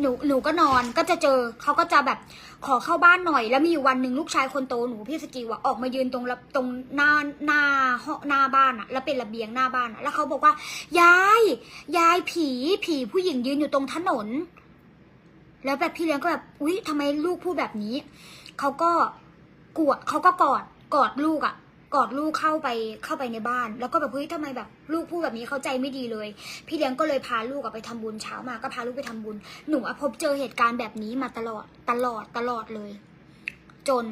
หนูหนูก็นอนก็จะเจอเขาก็จะแบบขอเข้าบ้านหน่อย แล้วมีอยู่วันหนึ่งลูกชายคนโตหนูพี่สกิวอะออกมายืนตรงระตรงหน้าหน้าห้องหน้าบ้านอะแล้วเป็นระเบียงหน้าบ้านอะแล้วเขาบอกว่ายายยายผีผีผู้หญิงยืนอยู่ตรงถนน แล้วแบบพี่เลี้ยงก็แบบอุ๊ยทำไมลูกพูดแบบนี้เขาก็กลัวเขาก็กอดกอดลูกอะ กอดลูกเข้าไปเข้าไปในบ้าน แล้วก็แบบเฮ้ยทำไมแบบ ลูกพูดแบบนี้เข้าใจไม่ดีเลย พี่เลี้ยงก็เลยพาลูกอะไปทำบุญเช้ามาก็พาลูกไปทำบุญ หนูอะพบเจอเหตุการณ์แบบนี้มาตลอดตลอดตลอดเลย จน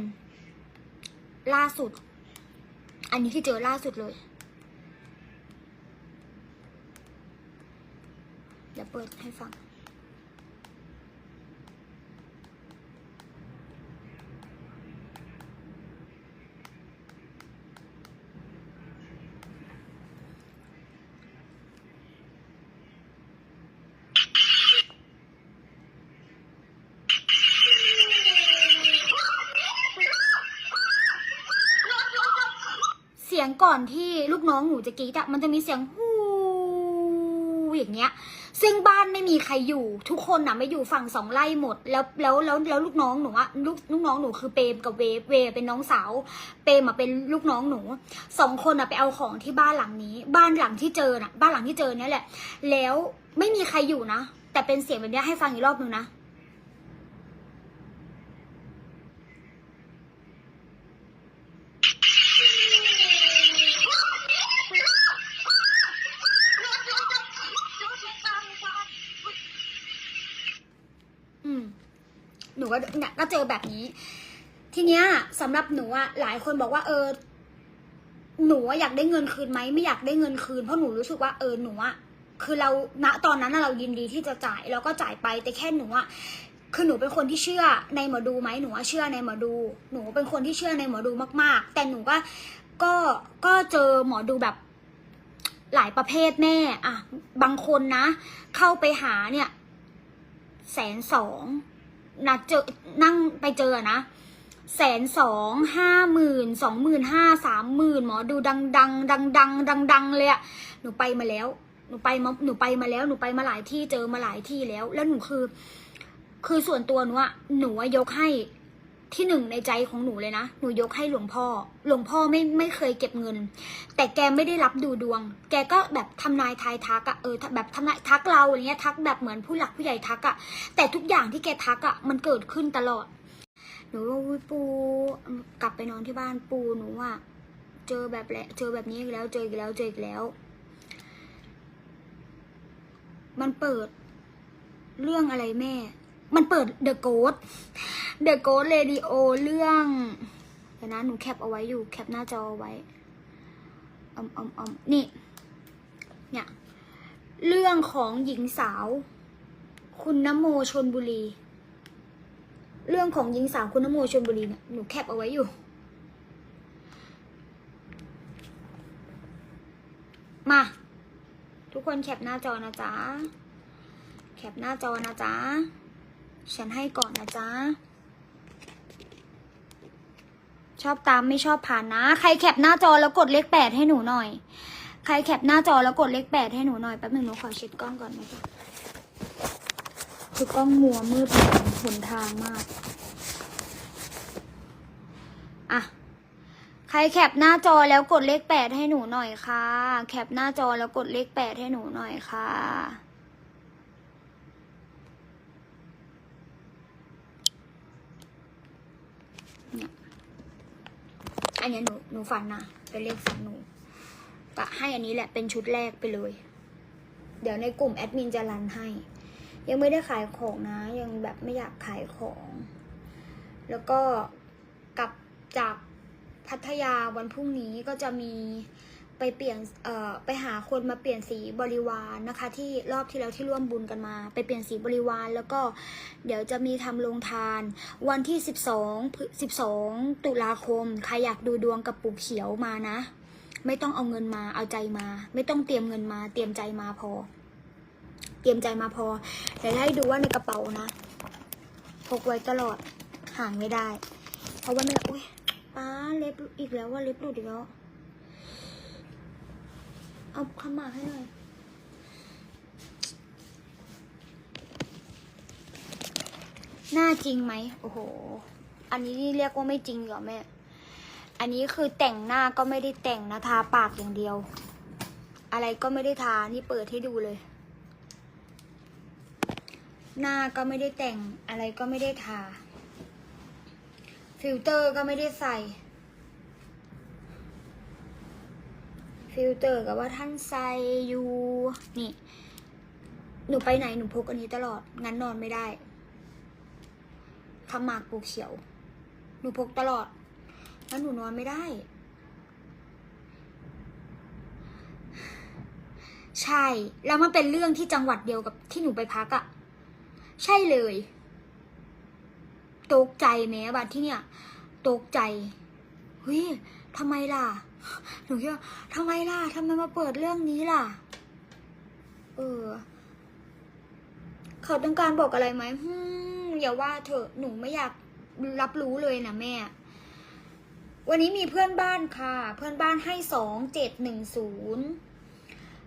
ล่าสุด อันนี้ที่เจอล่าสุดเลยเดี๋ยวเปิดให้ฟัง สียงก่อนที่ลูกน้องหนูจะกรีดอะมันจะมีเสียงฮูอย่างเงี้ย ซึ่งบ้านไม่มีใครอยู่ ทุกคนน่ะไม่อยู่ฝั่งสองไร่หมด แล้วแล้วแล้วแล้วลูกน้องหนูอะลูกลูกน้องหนูคือเปมกับเวฟเวเป็นน้องสาว เปรมอะเป็นลูกน้องหนูสองคนอะไปเอาของที่บ้านหลังนี้ บ้านหลังที่เจอน่ะ บ้านหลังที่เจอเนี่ยแหละ แล้วไม่มีใครอยู่นะแต่เป็นเสียงแบบเนี้ยให้ฟังอีกรอบหนึ่งนะ อืม หนู ก็เนี่ยก็เจอแบบนี้ ทีเนี้ยสำหรับหนูอะหลายคนบอกว่า เออ หนูอยากได้เงินคืนไหมไม่อยากได้เงินคืนเพราะหนูรู้สึกว่าเออหนูอะคือเราณตอนนั้นเรายินดีที่จะจ่ายแล้วก็จ่ายไปแต่แค่หนูอะคือหนูเป็นคนที่เชื่อในหมอดูไหมหนูว่าเชื่อในหมอดู หนูเป็นคนที่เชื่อในหมอดูมาก ๆ แต่หนูก็ก็ก็เจอหมอดูแบบหลายประเภทแม่อะบางคนนะ เข้าไปหาเนี่ยแสนสอง นะเจอนั่งไปเจอนะแสนสองห้าหมื่นสองหมื่นห้าสามหมื่นหมอดูดังดังดังดังดังดังเลยอะหนูไปมาแล้ว หนูไปมาหนูไปมาแล้วหนูไปมาหลายที่เจอมาหลายที่แล้ว แล้วหนูคือ คือส่วนตัวหนูอะหนูยกให้ ที่หนึ่งในใจของหนูเลยนะ หนูยกให้หลวงพ่อ หลวงพ่อไม่ไม่เคยเก็บเงิน แต่แกไม่ได้รับดูดวง แกก็แบบทำนายทายทักอะเออแบบทำนายทักเราอะไรเงี้ยทักแบบเหมือนผู้หลักผู้ใหญ่ทักอะแต่ทุกอย่างที่แกทักอะมันเกิดขึ้นตลอด หนูว่าปูกลับไปนอนที่บ้านปูหนูอะเจอแบบแหละเจอแบบนี้อีกแล้วเจออีกแล้วเจออีกแล้ว มันเปิด เรื่องอะไรแม่ มันเปิด The Ghost The Ghost Radio เรื่องเดี๋ยวนะ หนูแคปเอาไว้อยู่ แคปหน้าจออาไว้อมอมอมนี่ เนี่ย เรื่องของหญิงสาว คุณนโมชนบุรี เรื่องของหญิงสาวคุณนโมชนบุรีเนี่ย หนูแคปเอาไว้อยู่ มา ทุกคนแคปหน้าจอนะจ๊ะ แคปหน้าจอนะจ๊ะ ฉันให้ก่อนนะจ๊ะ ชอบตามไม่ชอบผ่านนะ ใครแคปหน้าจอแล้วกดเลขแปดให้หนูหน่อย ใครแคปหน้าจอแล้วกดเลขแปดให้หนูหน่อยแป๊บหนึ่งหนูขอเช็ดกล้องก่อนนะคะคือกล้องมัวมืดหนทางมาก อะ ใครแคปหน้าจอแล้วกดเลขแปดให้หนูหน่อยค่ะ แคปหน้าจอแล้วกดเลขแปดให้หนูหน่อยค่ะ เนี่ย อันนี้หนูหนูฝันนะเป็นเลขฝันหนูปะให้อันนี้แหละเป็นชุดแรกไปเลย เดี๋ยวในกลุ่มแอดมินจะรันให้ ยังไม่ได้ขายของนะ ยังแบบไม่อยากขายของ แล้วก็กลับจากพัทยาวันพรุ่งนี้ก็จะมี ไปเปลี่ยนเอ่อไปหาคนมาเปลี่ยนสีบริวารนะคะ ที่รอบที่แล้วที่ร่วมบุญกันมา ไปเปลี่ยนสีบริวาร แล้วก็เดี๋ยวจะมีทำโรงทาน วันที่ 12 12 ตุลาคม ใครอยากดูดวงกับปู่เขียวมานะ ไม่ต้องเอาเงินมาเอาใจมา ไม่ต้องเตรียมเงินมา เตรียมใจมาพอ เตรียมใจมาพอแต่ให้ดูว่าในกระเป๋านะพกไว้ตลอดห่างไม่ได้ เพราะว่าไม่อุ้ยป้าเล็บอีกแล้วว่าเล็บหลุดอีกแล้ว เอาขมาให้หน่อยหน้าจริงไหมโอ้โห อันนี้เรียกว่าไม่จริงเหรอแม่ อันนี้คือแต่งหน้าก็ไม่ได้แต่งนะทาปากอย่างเดียว อะไรก็ไม่ได้ทา นี่เปิดให้ดูเลย หน้าก็ไม่ได้แต่ง อะไรก็ไม่ได้ทา ฟิลเตอร์ก็ไม่ได้ใส่ ฟิลเตอร์กับว่าท่านใส่อยู่นี่ หนูไปไหนหนูพกอันนี้ตลอด งั้นนอนไม่ได้ทำหมากปลูกเขียว หนูพกตลอด งั้นหนูนอนไม่ได้ ใช่ แล้วมันเป็นเรื่องที่จังหวัดเดียวกับที่หนูไปพักอะ ใช่เลยตกใจแม้บัดที่เนี่ยตกใจเฮ้ย ทำไมล่ะ หนูคิดว่าทำไมล่ะทำไมมาเปิดเรื่องนี้ล่ะ เออ เขาต้องการบอกอะไรไหมอย่าว่าเถอะ หนูไม่อยากรับรู้เลยนะแม่ วันนี้มีเพื่อนบ้านค่ะ เพื่อนบ้านให้สองเจ็ดหนึ่งศูนย์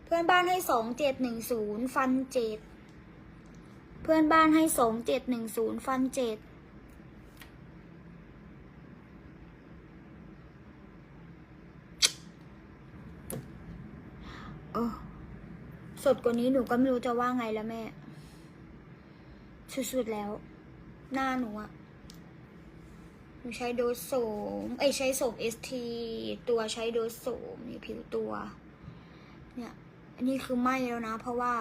เพื่อนบ้านให้สองเจ็ดหนึ่งศูนย์ฟันเจ็ด เพื่อนบ้านให้สองเจ็ดหนึ่งศูนย์ฟันเจ็ด เออ สดกว่านี้หนูก็ไม่รู้จะว่าไงแล้วแม่ สุดๆแล้ว หน้าหนูอะหนูใช้โดสโสมเอ้ยใช้โสมเอสทีตัวใช้โดสโสมนี่ผิวตัว เนี่ย อันนี้คือไหมแล้วนะ เพราะว่า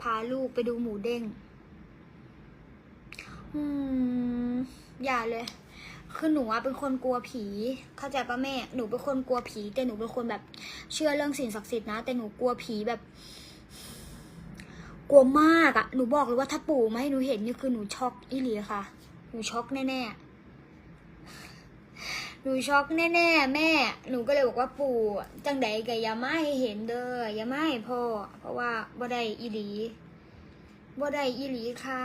พาลูกไปดูหมูเด้งอืม อย่าเลย คือหนูอะเป็นคนกลัวผี เข้าใจปะแม่ หนูเป็นคนกลัวผี แต่หนูเป็นคนแบบเชื่อเรื่องสิ่งศักดิ์สิทธิ์นะ แต่หนูกลัวผีแบบ กลัวมากอะหนูบอกเลยว่าถ้าปู่มาให้หนูเห็นนี่คือหนูช็อกอีหลีค่ะ หนูช็อกแน่ๆ หนูช็อกแน่ๆ แม่ หนูก็เลยบอกว่าปู่จังใดก็อย่ามาให้เห็นเด้ออย่ามาให้พ่อ เพราะว่าบ่ได้อีหลีบ่ได้อีหลีค่ะ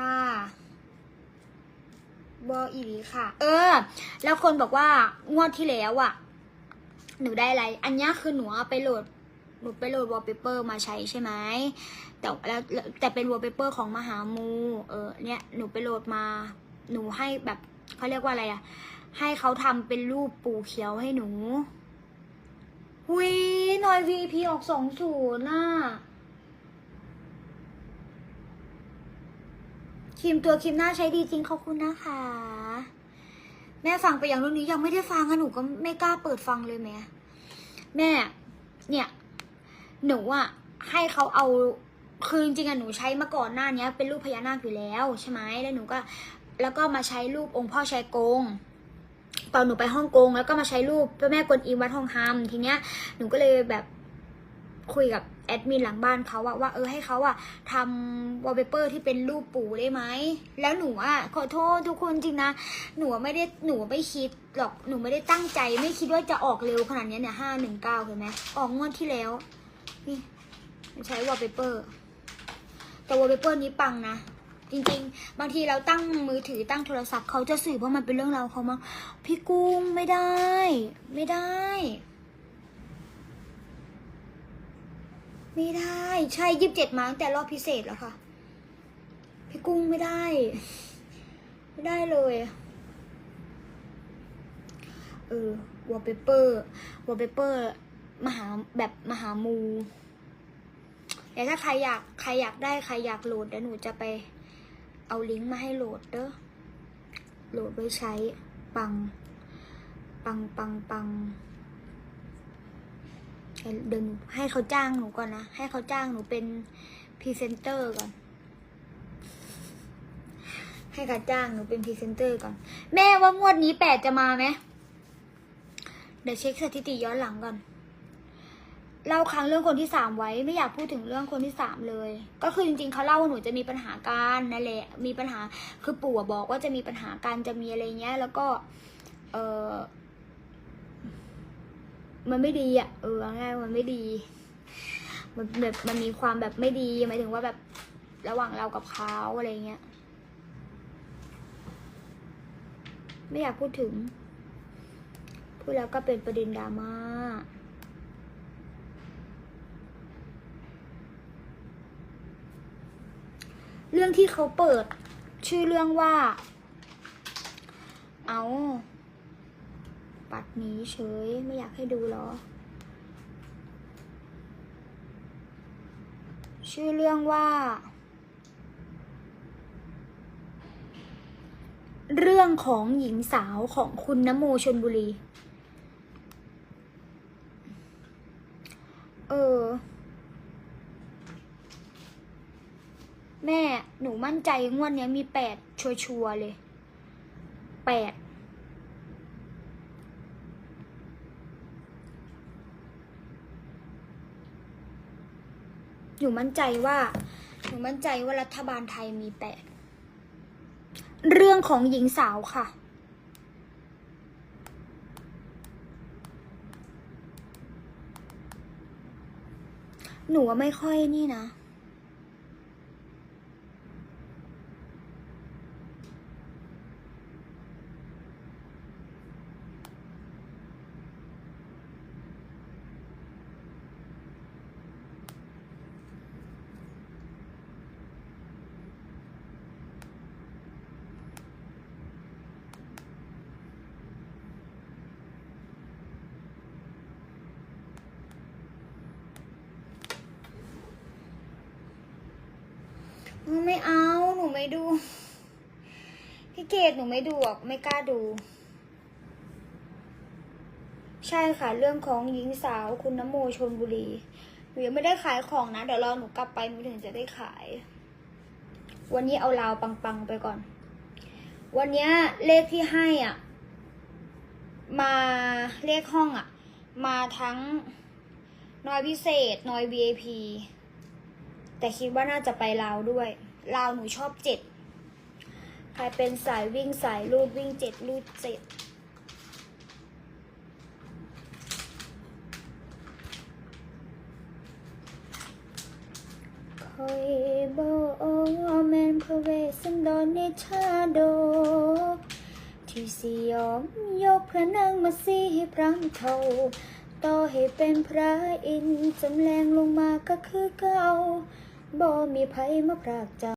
บ่อีหลีค่ะ เออ แล้วคนบอกว่างวดที่แล้วอะหนูได้อะไร อันนี้คือหนูเอาไปโหลด หนูไปโหลดวอลเปเปอร์มาใช้ใช่ไหมแต่แล้วแต่เป็นวอลเปเปอร์ของมหามูเออเนี่ยหนูไปโหลดมาหนูให้แบบเขาเรียกว่าอะไรอะให้เขาทำเป็นรูปปูเขียวให้หนูหุยหนอย VP ออกสองศูนย์น่ะครีมตัวครีมหน้าใช้ดีจริงขอบคุณนะคะ แม่ฟังไปอย่างรื่องนี้ยังไม่ได้ฟังอะหนูก็ไม่กล้าเปิดฟังเลยแม่แม่ เนี่ย หนูอะให้เขาเอาคือจริงๆอะหนูใช้มาก่อนหน้านี้เป็นรูปพญานาคอยู่แล้วใช่ไหมแล้วหนูก็แล้วก็มาใช้รูปองค์พ่อชายกงตอนหนูไปฮ่องกง แล้วก็มาใช้รูปพระแม่กวนอิมวัดทองคำทีเนี้ยหนูก็เลยแบบคุยกับแอดมินหลังบ้านเขาอะว่าเออให้เขาอะทำวอลเปเปอร์ที่เป็นรูปปู่ได้ไหมแล้วหนูอะขอโทษทุกคนจริงนะ หนูไม่ได้หนูไม่คิดหรอกหนูไม่ได้ตั้งใจ ไม่คิดว่าจะออกเร็วขนาดเนี้ยเนี่ยห้าหนึ่งเก้าเห็นไหมออกงวดที่แล้ว นี่ใช้วอลเปเปอร์ แต่วอลเปเปอร์นี้ปังนะ จริงๆ บางทีเราตั้งมือถือตั้งโทรศัพท์เขาจะสื่อเพราะมันเป็นเรื่องราวเขามาพี่กุ้งไม่ได้ ไม่ได้ ไม่ได้ ใช่ยี่สิบเจ็ดมาตั้งแต่รอบพิเศษแล้วค่ะ พี่กุ้งไม่ได้ ไม่ได้เลยเออวอลเปเปอร์วอลเปเปอร์ มหาแบบมหามูแต่ถ้าใครอยากใครอยากได้ใครอยากโหลดเดี๋ยวหนูจะไปเอาลิงก์มาให้โหลดเด้อโหลดไว้ใช้ปัง ปังปังปังเดี๋ยวหนูให้เขาจ้างหนูก่อนนะ ให้เขาจ้างหนูเป็นพรีเซนเตอร์ก่อน ให้เขาจ้างหนูเป็นพรีเซนเตอร์ก่อน แม่ว่างวดนี้แปดจะมาไหมเดี๋ยวเช็คสถิติย้อนหลังก่อน เล่าครั้งเรื่องคนที่สามไว้ไม่อยากพูดถึงเรื่องคนที่สามเลย ก็คือจริงๆเขาเล่าว่าหนูจะมีปัญหาการนั่นแหละมีปัญหาคือปู่บอกว่าจะมีปัญหาการจะมีอะไรเงี้ย แล้วก็เออมันไม่ดีอะเออง่ายมันไม่ดี มันแบบมันมีความแบบไม่ดีหมายถึงว่าแบบระหว่างเรากับเขาอะไรเงี้ย ไม่อยากพูดถึงพูดแล้วก็เป็นประเด็นดราม่า เรื่องที่เขาเปิด ชื่อเรื่องว่า เอาปัดนี้เฉยไม่อยากให้ดูหรอ ชื่อเรื่องว่า เรื่องของหญิงสาวของคุณนโมชนบุรี เออ แม่หนูมั่นใจงวดนี้มีแปดชัวร์เลยแปดหนูมั่นใจว่าหนูมั่นใจว่ารัฐบาลไทยมีแปดเรื่องของหญิงสาวค่ะ หนูว่าไม่ค่อยนี่นะ ไม่เอา หนูไม่ดู พี่เกดหนูไม่ดูหรอกไม่กล้าดู ใช่ค่ะ เรื่องของหญิงสาวคุณน้ำโมชนบุรีหนูยังไม่ได้ขายของนะ เดี๋ยวรอหนูกลับไปหนูถึงจะได้ขาย วันนี้เอาลาวปังๆไปก่อน วันนี้เลขที่ให้อะ มาเลขห้องอะ มาทั้งน้อยพิเศษ น้อย VIP แต่คิดว่าน่าจะไปลาวด้วย ลาวหนูชอบเจ็ด ใครเป็นสายวิ่งสายลูดวิ่งเจ็ดลูดเจ็ดคอยบอกแมนพระเวสันดรในชาโดที่สยอมยกพระนางมาสีให้พรังเทาต่อให้เป็นพระอินทร์จำแรงลงมาก็คือเก่า บ่มีไผมาพรากจา